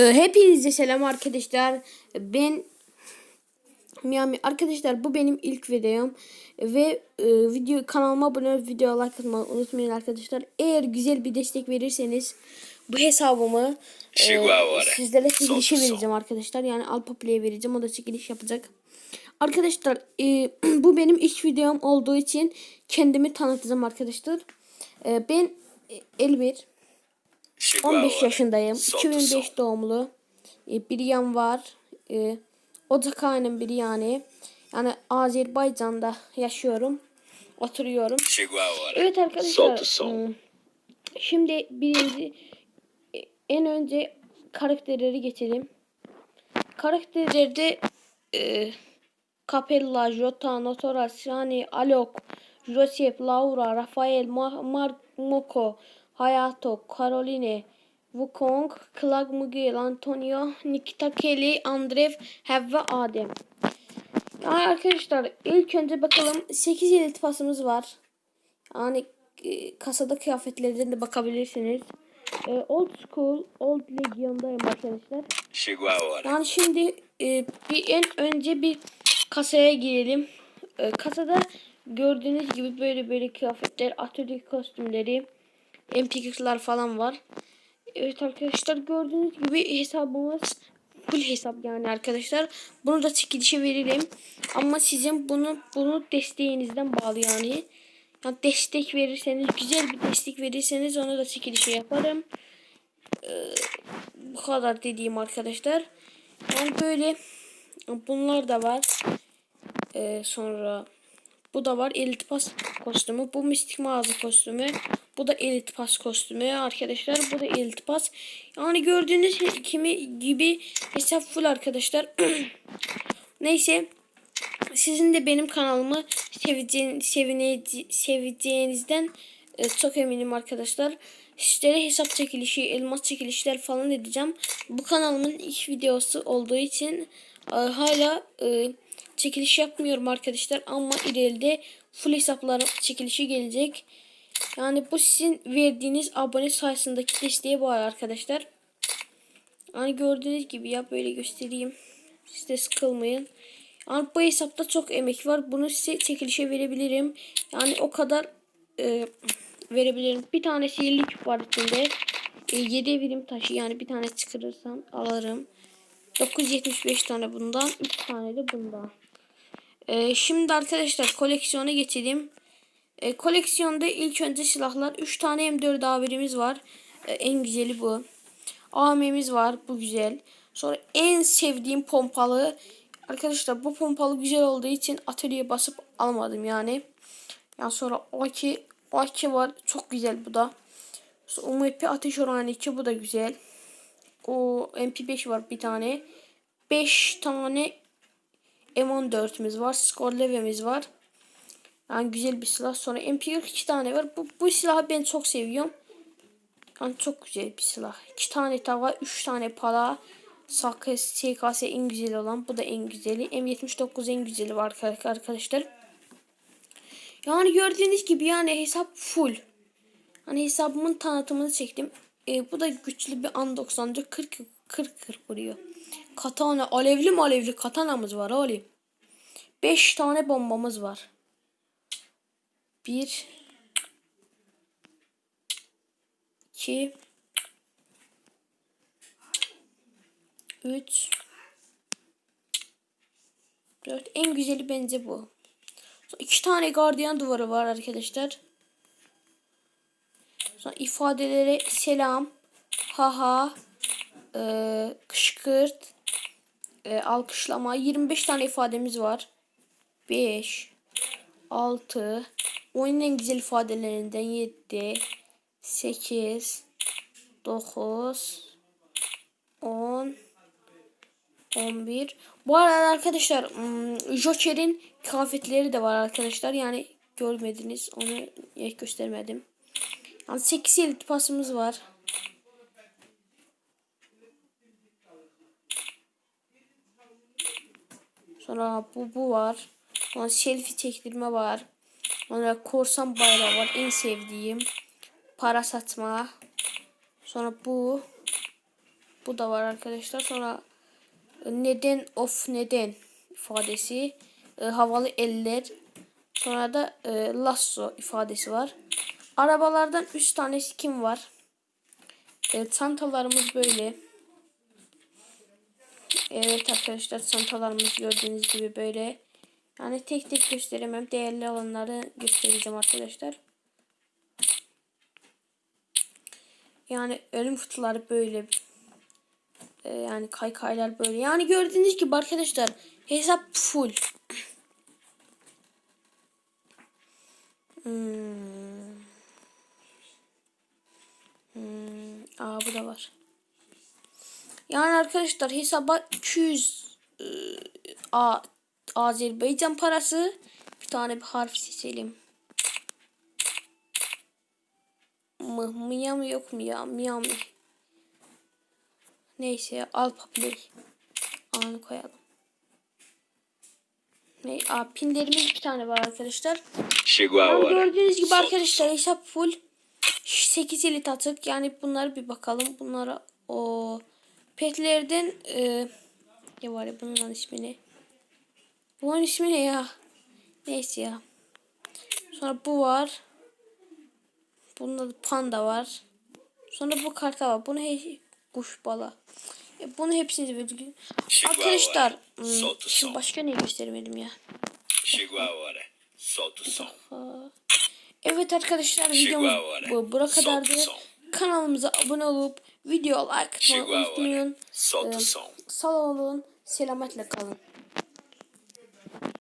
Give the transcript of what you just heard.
Ee, Hepinize selam arkadaşlar. Ben Miami arkadaşlar bu benim ilk videom ve e, video kanalıma abone olup video like atmayı unutmayın arkadaşlar. Eğer güzel bir destek verirseniz bu hesabımı e, sizlere çekilişe vereceğim arkadaşlar. Yani Alpa Play'e vereceğim. O da çekiliş yapacak. Arkadaşlar e, bu benim ilk videom olduğu için kendimi tanıtacağım arkadaşlar. E, ben e, Elmir. 15 yaşındayım. Son 2005 son. doğumlu. E, bir yan var. E, Ocak ayının biri yani. Yani Azerbaycan'da yaşıyorum. Oturuyorum. Evet arkadaşlar. Hmm, Şimdi birinci e, en önce karakterleri geçelim. Karakterlerde e, Capella, Jota, Notora, Shani, Alok, Joseph, Laura, Rafael, Ma- Mark, Moko, Hayato, Caroline, Wukong, Clag Miguel, Antonio, Nikita Kelly, Andrev, Havva, Adem. Yani arkadaşlar ilk önce bakalım 8 elit pasımız var. Yani e, kasada kıyafetlerden de bakabilirsiniz. E, old School, Old Legion'dayım arkadaşlar. Yani şimdi e, bir en önce bir kasaya girelim. E, kasada gördüğünüz gibi böyle böyle kıyafetler, atölye kostümleri, MP40'lar falan var. Evet arkadaşlar gördüğünüz gibi hesabımız full hesap yani arkadaşlar. Bunu da çekilişe verelim. Ama sizin bunu bunu desteğinizden bağlı yani. Yani destek verirseniz, güzel bir destek verirseniz onu da çekilişe yaparım. Bu kadar dediğim arkadaşlar. Yani böyle bunlar da var. Ee, sonra bu da var. Elite Pass kostümü. Bu Mistik Mağaza kostümü. Bu da Elite Pass kostümü arkadaşlar. Bu da Elite Pass. Yani gördüğünüz kimi gibi hesap full arkadaşlar. Neyse. Sizin de benim kanalımı seveceğin, sevine, seveceğinizden e, çok eminim arkadaşlar. Sizlere hesap çekilişi, elmas çekilişler falan edeceğim. Bu kanalımın ilk videosu olduğu için hala e, çekiliş yapmıyorum arkadaşlar. Ama ileride full hesapların çekilişi gelecek. Yani bu sizin verdiğiniz abone sayısındaki desteğe bağlı arkadaşlar. Yani gördüğünüz gibi ya böyle göstereyim. Siz de sıkılmayın. Yani bu hesapta çok emek var. Bunu size çekilişe verebilirim. Yani o kadar e, verebilirim. Bir tanesi 50 küp var içinde. E, 7 birim taşı yani bir tane çıkarırsam alırım. 975 tane bundan. 3 tane de bundan. E, şimdi arkadaşlar koleksiyona geçelim. E, koleksiyonda ilk önce silahlar. 3 tane M4 avirimiz var. E, en güzeli bu. AM'miz var. Bu güzel. Sonra en sevdiğim pompalı. Arkadaşlar bu pompalı güzel olduğu için atölyeye basıp almadım yani. Yani sonra AK, AK var. Çok güzel bu da. Sonra UMP ateş oranı 2 bu da güzel. O MP5 var bir tane. 5 tane M14'ümüz var. Skor levemiz var. Yani güzel bir silah. Sonra MP42 tane var. Bu, bu silahı ben çok seviyorum. Yani çok güzel bir silah. 2 tane tava, 3 tane pala. Sakız, SKS en güzel olan. Bu da en güzeli. M79 en güzeli var arkadaşlar. Yani gördüğünüz gibi yani hesap full. Hani hesabımın tanıtımını çektim. E, bu da güçlü bir an 90'cı 40 40 40 vuruyor. Katana alevli mi alevli katanamız var oğlum. 5 tane bombamız var. 1 2 3 4 en güzeli bence bu. Sonra iki tane gardiyan duvarı var arkadaşlar. Sonra ifadelere selam, haha, e, kışkırt, e, alkışlama 25 tane ifademiz var. 5 6 oyunun en güzel ifadelerinden 7 8 9 10 11 Bu arada arkadaşlar hmm, Joker'in kıyafetleri de var arkadaşlar. Yani görmediniz. Onu göstermedim. Yani 8 elit pasımız var. Sonra bu bu var. Sonra selfie çektirme var. Sonra korsan bayrağı var. En sevdiğim. Para satma. Sonra bu. Bu da var arkadaşlar. Sonra e, neden of neden ifadesi. e, havalı eller. Sonra da e, lasso ifadesi var. Arabalardan 3 tane skin var. E, çantalarımız böyle. Evet arkadaşlar çantalarımız gördüğünüz gibi böyle. Yani tek tek gösteremem. Değerli olanları göstereceğim arkadaşlar. Yani ölüm kutuları böyle. Ee, yani kaykaylar böyle. Yani gördüğünüz gibi arkadaşlar hesap full. Hmm. Hmm. Aa bu da var. Yani arkadaşlar hesaba 200 e, A, Azerbaycan parası bir tane bir harf seçelim. Mı, mıya mı yok mu ya? Miya mı? Neyse Alpa Play. Anı koyalım. Ne? Aa, pinlerimiz bir tane var arkadaşlar. Chegou a Yani hora. gördüğünüz gibi arkadaşlar hesap full 8 elit atık. Yani bunları bir bakalım. Bunlara o petlerden e, ne var ya bunun ismini. Bunun ismi ne ya? Neyse ya. Sonra bu var. Bunda da panda var. Sonra bu karta var. Bunu he kuş bala. E, bunu hepsini a Arkadaşlar hmm, şimdi başka ne göstermedim ya. Chegou a hora. Solta o som. Evet arkadaşlar videomuz bu bura kadardı. Kanalımıza abone olup video like atmayı unutmayın. Ee. Sağ olun. Selametle kalın.